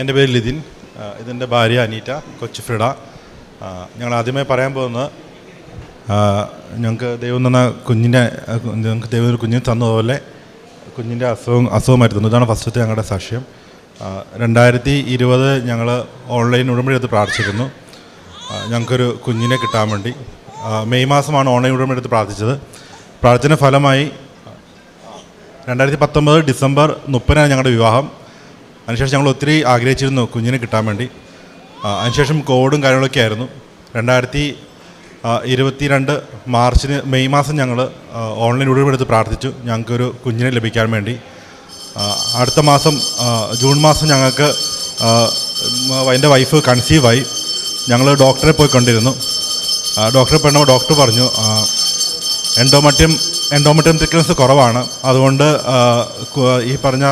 എന്റെ പേര് ലിതിൻ. ഇതെന്റെ ഭാര്യ അനീറ്റ കൊച്ചു ഫ്രിഡ. ഞങ്ങൾ ആദ്യമേ പറയാൻ പോകുന്നത് ഞങ്ങൾക്ക് ദൈവം തന്ന കുഞ്ഞിന്റെ ഞങ്ങൾക്ക് ദൈവം കുഞ്ഞിന് തന്നതുപോലെ കുഞ്ഞിന്റെ അസുഖം അസുഖമായിട്ട് തന്നു. ഇതാണ് ഫസ്റ്റത്തെ ഞങ്ങളുടെ സാക്ഷ്യം. രണ്ടായിരത്തി ഇരുപത് ഞങ്ങൾ ഓൺലൈൻ ഉടമ്പടി എടുത്ത് പ്രാർത്ഥിച്ചിരുന്നു. ഞങ്ങൾക്കൊരു കുഞ്ഞിനെ കിട്ടാൻ വേണ്ടി. മെയ് മാസമാണ് ഓൺലൈൻ ഉടമ്പടി എടുത്ത് പ്രാർത്ഥിച്ചത്. പ്രാർത്ഥന ഫലമായി രണ്ടായിരത്തി പത്തൊമ്പത് ഡിസംബർ മുപ്പതിനാണ് ഞങ്ങളുടെ വിവാഹം. അതിനുശേഷം ഞങ്ങൾ ഒത്തിരി ആഗ്രഹിച്ചിരുന്നു കുഞ്ഞിനെ കിട്ടാൻ വേണ്ടി. അതിനുശേഷം കോവിഡും കാര്യങ്ങളൊക്കെ ആയിരുന്നു. രണ്ടായിരത്തി ഇരുപത്തി രണ്ട് മാർച്ചിന് മെയ് മാസം ഞങ്ങൾ ഓൺലൈൻ ഉടമ്പെടുത്ത് പ്രാർത്ഥിച്ചു. ഞങ്ങൾക്കൊരു കുഞ്ഞിനെ ലഭിക്കാൻ വേണ്ടി. അടുത്ത മാസം ജൂൺ മാസം ഞങ്ങൾക്ക് എന്റെ വൈഫ് കൺസീവായി ഞങ്ങൾ ഡോക്ടറെ പോയി കണ്ടിരുന്നു. ഡോക്ടറെ പെണ്ണോ ഡോക്ടർ പറഞ്ഞു എൻഡോമറ്റിയം എൻഡോമറ്റിയം തിക്നസ് കുറവാണ്. അതുകൊണ്ട് ഈ പറഞ്ഞ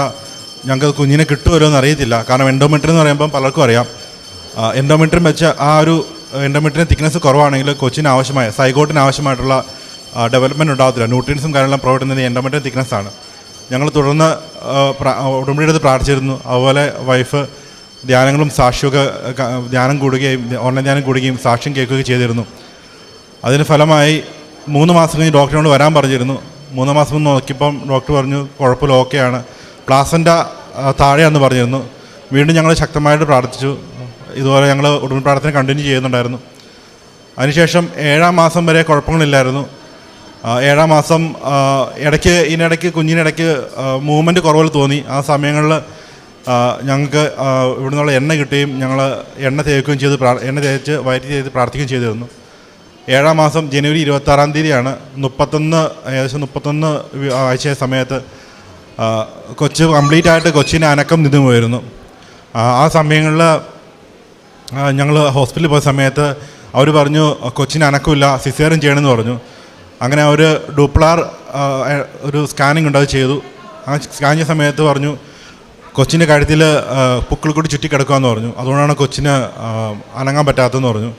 ഞങ്ങൾക്ക് കുഞ്ഞിനെ കിട്ടുമല്ലോ എന്ന് അറിയത്തില്ല. കാരണം എൻഡോമെട്രി എന്ന് പറയുമ്പം പലർക്കും അറിയാം. എൻഡോമെട്രിയും വെച്ച് ആ ഒരു എൻഡോമെട്രിന്റെ തിക്നെസ് കുറവാണെങ്കിൽ കൊച്ചിന് ആവശ്യമായ സൈഗോട്ടിന് ആവശ്യമായിട്ടുള്ള ഡെവലപ്മെന്റ് ഉണ്ടാകത്തില്ല ന്യൂട്രിയൻസും കാര്യങ്ങളും പ്രൊവൈഡ് ചെയ്യുന്നത് എൻഡോമെട്രി തിക്നെസ് ആണ്. ഞങ്ങൾ തുടർന്ന് ഉടമ്പടി എടുത്ത് പ്രാർത്ഥിച്ചിരുന്നു. അതുപോലെ വൈഫ് ധ്യാനങ്ങളും സാക്ഷിയൊക്കെ ധ്യാനം കൂടുകയും ഓൺലൈൻ ധ്യാനം കൂടുകയും സാക്ഷ്യം കേൾക്കുകയും ചെയ്തിരുന്നു. അതിന് ഫലമായി മൂന്ന് മാസം കഴിഞ്ഞ് ഡോക്ടറിനോട് വരാൻ പറഞ്ഞിരുന്നു. മൂന്ന് മാസം നോക്കിയപ്പം ഡോക്ടർ പറഞ്ഞു കുഴപ്പമില്ല ഓക്കെയാണ് പ്ലാസന്റെ താഴെയാണെന്ന് പറഞ്ഞിരുന്നു. വീണ്ടും ഞങ്ങൾ ശക്തമായിട്ട് പ്രാർത്ഥിച്ചു. ഇതുപോലെ ഞങ്ങൾ ഉടൻ പ്രാർത്ഥന കണ്ടിന്യൂ ചെയ്യുന്നുണ്ടായിരുന്നു. അതിനുശേഷം ഏഴാം മാസം വരെ കുഴപ്പങ്ങളില്ലായിരുന്നു. ഏഴാം മാസം ഇടയ്ക്ക് ഇതിനിടയ്ക്ക് കുഞ്ഞിനിടയ്ക്ക് മൂവ്മെന്റ് കുറവ് തോന്നി. ആ സമയങ്ങളിൽ ഞങ്ങൾക്ക് ഇവിടെ നിന്നുള്ള എണ്ണ കിട്ടുകയും ഞങ്ങൾ എണ്ണ തേക്കുകയും ചെയ്ത് എണ്ണ തേച്ച് വയറ്റി ചെയ്ത് പ്രാർത്ഥിക്കുകയും ചെയ്തിരുന്നു. ഏഴാം മാസം ജനുവരി ഇരുപത്താറാം തീയതിയാണ് മുപ്പത്തൊന്ന് ഏകദേശം മുപ്പത്തൊന്ന് ആഴ്ച സമയത്ത് കൊച്ച് കംപ്ലീറ്റ് ആയിട്ട് കൊച്ചിനെ അനക്കം നിന്നു പോയിരുന്നു. ആ, സമയങ്ങളിൽ ഞങ്ങൾ ഹോസ്പിറ്റലിൽ പോയ സമയത്ത് അവർ പറഞ്ഞു കൊച്ചിന് അനക്കമില്ല സിസേറിയൻ ചെയ്യണമെന്ന് പറഞ്ഞു. അങ്ങനെ അവർ ഡൂപ്ലാർ ഒരു സ്കാനിങ് ഉണ്ട് അത് ചെയ്തു. ആ സ്കാൻ ചെയ്ത സമയത്ത് പറഞ്ഞു കൊച്ചിന്റെ കഴുത്തിൽ പുക്കിൾ കൂടി ചുറ്റിക്കിടക്കുകയെന്ന് പറഞ്ഞു. അതുകൊണ്ടാണ് കൊച്ചിന് അനങ്ങാൻ പറ്റാത്തതെന്ന് പറഞ്ഞു.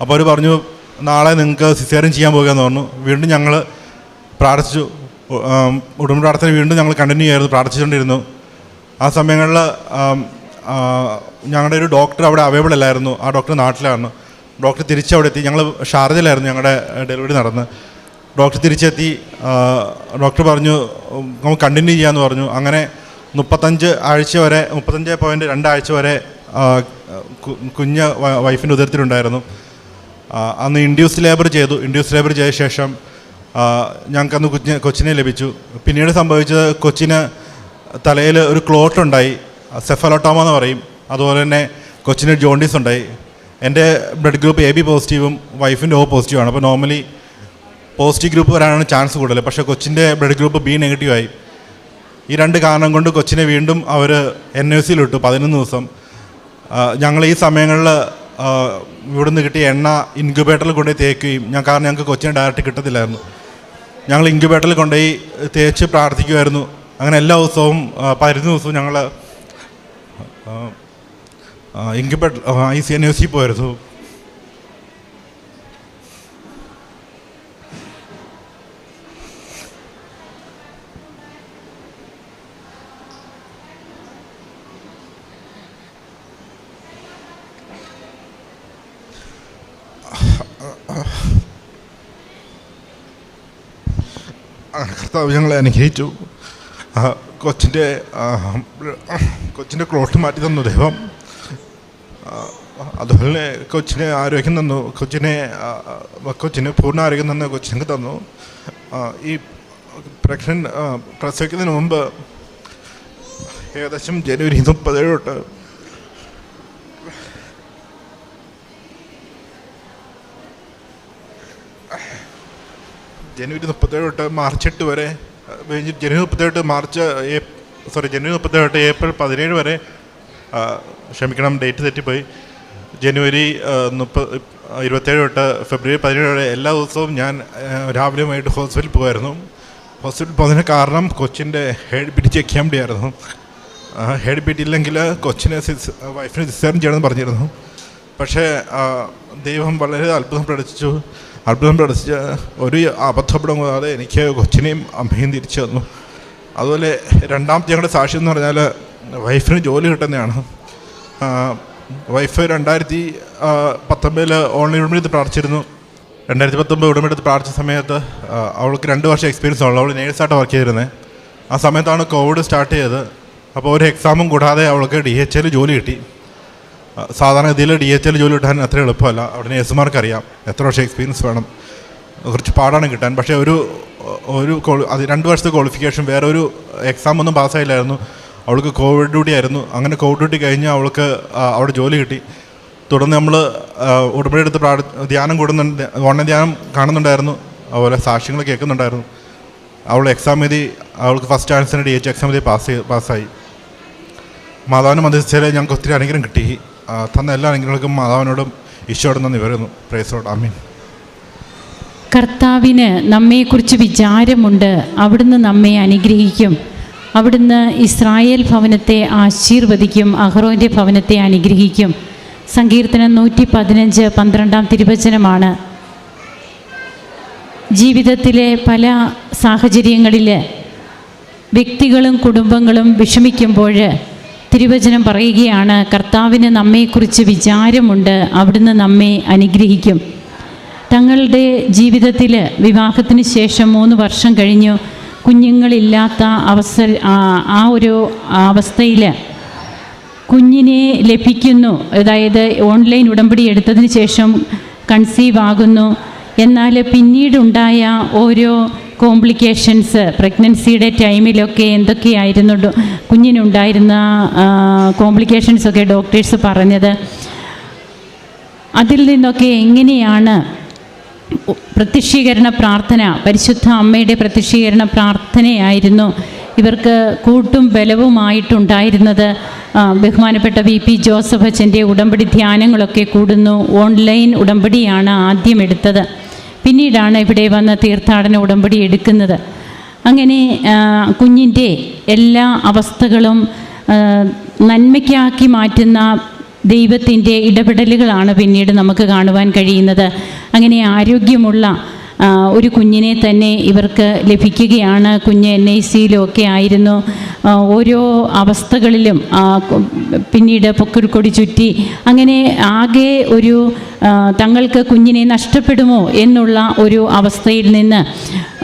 അപ്പോൾ അവർ പറഞ്ഞു നാളെ നിങ്ങൾക്ക് സിസേറിയൻ ചെയ്യാൻ പോകുകയെന്ന് പറഞ്ഞു. വീണ്ടും ഞങ്ങൾ പ്രാർത്ഥിച്ചു ഉടമ്പടി പ്രാർത്ഥന വീണ്ടും ഞങ്ങൾ കണ്ടിന്യൂ ചെയ്യായിരുന്നു പ്രാർത്ഥിച്ചുകൊണ്ടിരുന്നു. ആ സമയങ്ങളിൽ ഞങ്ങളുടെ ഒരു ഡോക്ടർ അവിടെ അവൈലബിൾ അല്ലായിരുന്നു. ആ ഡോക്ടർ നാട്ടിലായിരുന്നു ഡോക്ടർ തിരിച്ചവിടെ എത്തി. ഞങ്ങൾ ഷാർജയിലായിരുന്നു ഞങ്ങളുടെ ഡെലിവറി നടന്ന്. ഡോക്ടർ തിരിച്ചെത്തി. ഡോക്ടർ പറഞ്ഞു നമുക്ക് കണ്ടിന്യൂ ചെയ്യാമെന്ന് പറഞ്ഞു. അങ്ങനെ മുപ്പത്തഞ്ച് ആഴ്ച വരെ മുപ്പത്തഞ്ച് പോയിന്റ് രണ്ടാഴ്ച വരെ കുഞ്ഞ് വൈഫിന്റെ ഉദരത്തിലുണ്ടായിരുന്നു. അന്ന് ഇൻഡ്യൂസ് ലേബർ ചെയ്തു. ഇൻഡ്യൂസ് ലേബർ ചെയ്ത ശേഷം ഞങ്ങൾക്ക് അന്ന് കുഞ്ഞ് കൊച്ചിനെ ലഭിച്ചു. പിന്നീട് സംഭവിച്ചത് കൊച്ചിന് തലയിൽ ഒരു ക്ലോട്ട് ഉണ്ടായി. സെഫലോട്ടോമ എന്ന് പറയും. അതുപോലെ തന്നെ കൊച്ചിന് ജോണ്ടീസ് ഉണ്ടായി. എന്റെ ബ്ലഡ് ഗ്രൂപ്പ് എ ബി പോസിറ്റീവും വൈഫിന്റെ ഓ പോസിറ്റീവാണ് അപ്പോൾ നോർമലി പോസിറ്റീവ് ഗ്രൂപ്പ് വരാനാണ് ചാൻസ് കൂടുതൽ. പക്ഷേ കൊച്ചിന്റെ ബ്ലഡ് ഗ്രൂപ്പ് ബി നെഗറ്റീവായി ഈ രണ്ട് കാരണം കൊണ്ട് കൊച്ചിനെ വീണ്ടും അവർ എൻ എസ് സിയിലിട്ടു പതിനൊന്ന് ദിവസം. ഞങ്ങൾ ഈ സമയങ്ങളിൽ ഇവിടുന്ന് കിട്ടിയ എണ്ണ ഇൻക്യുബേറ്ററിൽ കൊണ്ടുപോയി തേക്കുകയും ഞാൻ കാരണം ഞങ്ങൾക്ക് കൊച്ചിനെ ഡയറക്റ്റ് കിട്ടത്തില്ലായിരുന്നു. ഞങ്ങൾ ഇൻക്യുബേറ്ററിൽ കൊണ്ടുപോയി തേച്ച് പ്രാർത്ഥിക്കുമായിരുന്നു. അങ്ങനെ എല്ലാ ദിവസവും പതിനൊന്ന് ദിവസവും ഞങ്ങൾ incubator I C N S C പോയിരുന്നു. കർത്താവ് ഞങ്ങളെ അനുഗ്രഹിച്ചു. കൊച്ചിന്റെ കൊച്ചിന്റെ ക്ലോട്ട് മാറ്റി തന്നു ദൈവം. അതുപോലെ കൊച്ചിനെ ആരോഗ്യം തന്നു കൊച്ചിനെ കൊച്ചിന് പൂർണ ആരോഗ്യം തന്നു കൊച്ചിനൊക്കെ തന്നു. ഈ പ്രഗ്നൻ പ്രസവിക്കുന്നതിന് മുമ്പ് ഏകദേശം ജനുവരി മുപ്പതേഴ് തൊട്ട് ജനുവരി മുപ്പത്തേഴ് തൊട്ട് മാർച്ച് എട്ട് വരെ ജനുവരി മുപ്പത്തേഴ് മാർച്ച് സോറി ജനുവരി മുപ്പത്തേഴ് തൊട്ട് ഏപ്രിൽ പതിനേഴ് വരെ ക്ഷമിക്കണം ഡേറ്റ് തെറ്റിപ്പോയി. ജനുവരി മുപ്പത് ഇരുപത്തേഴ് തൊട്ട് ഫെബ്രുവരി പതിനേഴ് വരെ എല്ലാ ദിവസവും ഞാൻ രാവിലെയുമായിട്ട് രാവിലെ ഹോസ്പിറ്റലിൽ പോകുമായിരുന്നു ഹോസ്പിറ്റലിൽ പോകുന്നതിന് കാരണം കൊച്ചിന്റെ ഹെഡ് ബിറ്റ് ചെക്ക് ചെയ്യാൻ വേണ്ടിയായിരുന്നു. ഹെഡ് ബിറ്റ് ഇല്ലെങ്കിൽ കൊച്ചിനെ സിസ് വൈഫിനെ സിസേറിൻ ചെയ്യണമെന്ന് പറഞ്ഞിരുന്നു. പക്ഷേ ദൈവം വളരെ അത്ഭുതം പ്രകടിച്ചു അത്ഭുതം പ്രകടിച്ച് ഒരു അബദ്ധപ്പെടും കൂടാതെ എനിക്ക് കൊച്ചിനെയും അമ്മയും തിരിച്ചു തന്നു. അതുപോലെ രണ്ടാമത്തെ ഞങ്ങളുടെ സാക്ഷ്യം എന്ന് പറഞ്ഞാൽ വൈഫിന് ജോലി കിട്ടുന്നതാണ്. വൈഫ് രണ്ടായിരത്തി പത്തൊമ്പതിൽ ഓൺലൈൻ ഉടമ്പെടുത്ത് പ്രാർത്ഥിച്ചിരുന്നു. രണ്ടായിരത്തി പത്തൊമ്പത് ഉടമ്പെടുത്ത് പ്രാർത്ഥിച്ച സമയത്ത് അവൾക്ക് രണ്ട് വർഷം എക്സ്പീരിയൻസ് ഉള്ളു. അവൾ നേഴ്സായിട്ട് വർക്ക് ചെയ്തിരുന്നത് ആ സമയത്താണ് കോവിഡ് സ്റ്റാർട്ട് ചെയ്തത്. അപ്പോൾ ഒരു എക്സാമും കൂടാതെ അവൾക്ക് ഡി എച്ച് എൽ ജോലി കിട്ടി. ആ, സാധാരണ ഗതിയിൽ ഡി എച്ച് എൽ ജോലി കിട്ടാൻ അത്ര എളുപ്പമല്ല. അവിടെ നേഴ്സുമാർക്ക് അറിയാം എത്ര വർഷം എക്സ്പീരിയൻസ് വേണം. കുറച്ച് പാടാണ് കിട്ടാൻ. പക്ഷേ ഒരു ഒരു അത് രണ്ട് വർഷത്തെ ക്വാളിഫിക്കേഷൻ വേറെ ഒരു എക്സാം ഒന്നും പാസ്സായില്ലായിരുന്നു. അവൾക്ക് കോവിഡ് ഡ്യൂട്ടി ആയിരുന്നു. അങ്ങനെ കോവിഡ് ഡ്യൂട്ടി കഴിഞ്ഞ് അവൾക്ക് അവിടെ ജോലി കിട്ടി. തുടർന്ന് നമ്മൾ ഉടമ്പടി എടുത്ത് പ്രാർ ധ്യാനം കൂടുന്നുണ്ട്. ഓൺലൈൻ ധ്യാനം കാണുന്നുണ്ടായിരുന്നു. അതുപോലെ സാക്ഷ്യങ്ങൾ കേൾക്കുന്നുണ്ടായിരുന്നു. അവൾ എക്സാം എഴുതി അവൾക്ക് ഫസ്റ്റ് ചാൻസിന് ഡി എച്ച് എക്സാം എഴുതി പാസ് പാസ്സായി മാതാവിനും മധ്യസ്ഥയിൽ ഞങ്ങൾക്ക് ഒത്തിരി അനുഗ്രഹം കിട്ടി. തന്ന എല്ലാ അനുഗ്രഹങ്ങൾക്കും മാതാവിനോടും ഈശോയോടും നന്ദി വരുന്നു പ്രേസോട് ആമീൻ കർത്താവിന് നമ്മെക്കുറിച്ച് വിചാരമുണ്ട്. അവിടുന്ന് നമ്മെ അനുഗ്രഹിക്കും. അവിടുന്ന് ഇസ്രായേൽ ഭവനത്തെ ആശീർവദിക്കും. അഹ്റോന്റെ ഭവനത്തെ അനുഗ്രഹിക്കും. സങ്കീർത്തനം നൂറ്റി പതിനഞ്ച് പന്ത്രണ്ടാം തിരുവചനമാണ്. ജീവിതത്തിലെ പല സാഹചര്യങ്ങളിൽ വ്യക്തികളും കുടുംബങ്ങളും വിഷമിക്കുമ്പോൾ തിരുവചനം പറയുകയാണ് കർത്താവിന് നമ്മെക്കുറിച്ച് വിചാരമുണ്ട് അവിടുന്ന് നമ്മെ അനുഗ്രഹിക്കും. തങ്ങളുടെ ജീവിതത്തിൽ വിവാഹത്തിന് ശേഷം മൂന്ന് വർഷം കഴിഞ്ഞു. കുഞ്ഞുങ്ങളില്ലാത്ത അവസര ആ- ഒരു അവസ്ഥയിൽ കുഞ്ഞിനെ ലഭിക്കുന്നു. അതായത് ഓൺലൈൻ ഉടമ്പടി എടുത്തതിന് ശേഷം കൺസീവ് ആകുന്നു. എന്നാൽ പിന്നീടുണ്ടായ ഓരോ കോംപ്ലിക്കേഷൻസ് പ്രഗ്നൻസിയുടെ ടൈമിലൊക്കെ എന്തൊക്കെയായിരുന്നു? കുഞ്ഞിനുണ്ടായിരുന്ന കുഞ്ഞിനുണ്ടായിരുന്ന കോംപ്ലിക്കേഷൻസൊക്കെ ഡോക്ടേഴ്സ് പറഞ്ഞത്. അതിൽ നിന്നൊക്കെ എങ്ങനെയാണ് പ്രത്യക്ഷീകരണ പ്രാർത്ഥന പരിശുദ്ധ അമ്മയുടെ പ്രത്യക്ഷീകരണ പ്രാർത്ഥനയായിരുന്നു ഇവർക്ക് കൂട്ടും ബലവുമായിട്ടുണ്ടായിരുന്നത്? ബഹുമാനപ്പെട്ട വി പി ജോസഫ് അച്ഛന്റെ ഉടമ്പടി ധ്യാനങ്ങളൊക്കെ കൂടുന്നു. ഓൺലൈൻ ഉടമ്പടിയാണ് ആദ്യം എടുത്തത്. പിന്നീടാണ് ഇവിടെ വന്ന തീർത്ഥാടന ഉടമ്പടി എടുക്കുന്നത്. അങ്ങനെ കുഞ്ഞിന്റെ എല്ലാ അവസ്ഥകളും നന്മയ്ക്കാക്കി മാറ്റുന്ന ദൈവത്തിന്റെ ഇടപെടലുകളാണ് പിന്നീട് നമുക്ക് കാണുവാൻ കഴിയുന്നത്. അങ്ങനെ ആരോഗ്യമുള്ള ഒരു കുഞ്ഞിനെ തന്നെ ഇവർക്ക് ലഭിക്കുകയാണ്. കുഞ്ഞ് എൻ ഐ സിയിലൊക്കെ ആയിരുന്നു. ആ, ഓരോ അവസ്ഥകളിലും പിന്നീട് പൊക്കിൾക്കൊടി ചുറ്റി അങ്ങനെ ആകെ ഒരു തങ്ങൾക്ക് കുഞ്ഞിനെ നഷ്ടപ്പെടുമോ എന്നുള്ള ഒരു അവസ്ഥയിൽ നിന്ന്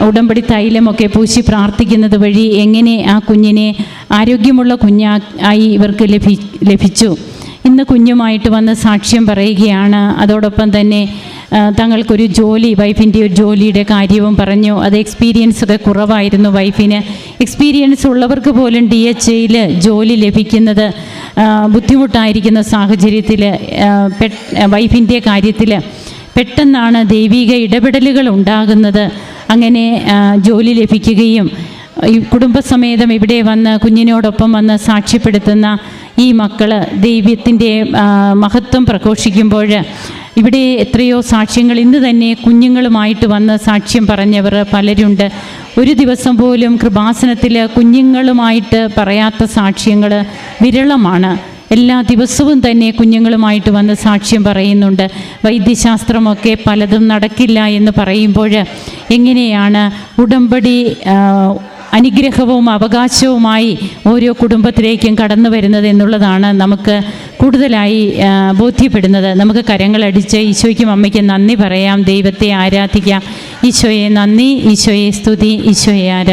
ഉടമ്പടി തൈലമൊക്കെ പൂശി പ്രാർത്ഥിക്കുന്നത് വഴി എങ്ങനെ ആ കുഞ്ഞിനെ ആരോഗ്യമുള്ള കുഞ്ഞാ ആയി ഇവർക്ക് ലഭി ലഭിച്ചു? ഇന്ന് കുഞ്ഞുമായിട്ട് വന്ന് സാക്ഷ്യം പറയുകയാണ്. അതോടൊപ്പം തന്നെ തങ്ങൾക്കൊരു ജോലി വൈഫിന്റെ ഒരു ജോലിയുടെ കാര്യവും പറഞ്ഞു. അത് എക്സ്പീരിയൻസ് ഒക്കെ കുറവായിരുന്നു വൈഫിന്. എക്സ്പീരിയൻസ് ഉള്ളവർക്ക് പോലും ഡി എച്ച് എയിൽ ജോലി ലഭിക്കുന്നത് ബുദ്ധിമുട്ടായിരിക്കുന്ന സാഹചര്യത്തിൽ വൈഫിന്റെ കാര്യത്തിൽ പെട്ടെന്നാണ് ദൈവിക ഇടപെടലുകൾ ഉണ്ടാകുന്നത്. അങ്ങനെ ജോലി ലഭിക്കുകയും ഈ കുടുംബസമേതം ഇവിടെ വന്ന് കുഞ്ഞിനോടൊപ്പം വന്ന് സാക്ഷ്യപ്പെടുത്തുന്ന ഈ മക്കൾ ദൈവത്തിന്റെ മഹത്വം പ്രഘോഷിക്കുമ്പോൾ ഇവിടെ എത്രയോ സാക്ഷ്യങ്ങൾ ഇന്ന് തന്നെ കുഞ്ഞുങ്ങളുമായിട്ട് വന്ന് സാക്ഷ്യം പറഞ്ഞവർ പലരുണ്ട്. ഒരു ദിവസം പോലും കൃപാസനത്തിൽ കുഞ്ഞുങ്ങളുമായിട്ട് പറയാത്ത സാക്ഷ്യങ്ങൾ വിരളമാണ്. എല്ലാ ദിവസവും തന്നെ കുഞ്ഞുങ്ങളുമായിട്ട് വന്ന് സാക്ഷ്യം പറയുന്നുണ്ട്. വൈദ്യശാസ്ത്രമൊക്കെ പലതും നടക്കില്ല എന്ന് പറയുമ്പോൾ എങ്ങനെയാണ് ഉടമ്പടി അനുഗ്രഹവും അവകാശവുമായി ഓരോ കുടുംബത്തിലേക്കും കടന്നു വരുന്നത് എന്നുള്ളതാണ് നമുക്ക് കൂടുതലായി ബോധ്യപ്പെടുന്നത്. നമുക്ക് കരങ്ങളടിച്ച് ഈശോയ്ക്കും അമ്മയ്ക്കും നന്ദി പറയാം. ദൈവത്തെ ആരാധിക്കാം. ഈശോയെ നന്ദി ഈശോയെ സ്തുതി ഈശോയെ ആരാ